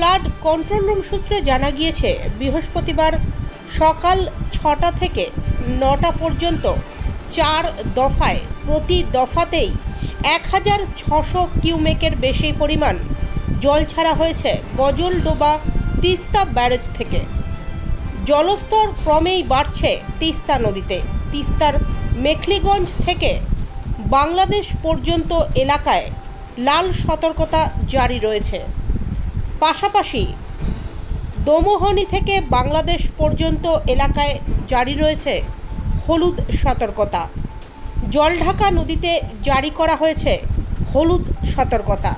Flood control room সূত্রে জানা গিয়েছে, বৃহস্পতিবার সকাল ছটা থেকে নটা পর্যন্ত চার দফায়, প্রতি দফাতেই এক হাজার ছশো কিউমেকের বেশি পরিমাণ জল ছাড়া হয়েছে গজলডোবা তিস্তা ব্যারেজ থেকে। জলস্তর ক্রমেই বাড়ছে তিস্তা নদীতে। তিস্তার মেখলিগঞ্জ থেকে বাংলাদেশ পর্যন্ত এলাকায় লাল সতর্কতা জারি রয়েছে। পাশাপাশি দোমোহনি থেকে বাংলাদেশ পর্যন্ত এলাকায় জারি রয়েছে হলুদ সতর্কতা। জলঢাকা নদীতে জারি করা হয়েছে হলুদ সতর্কতা।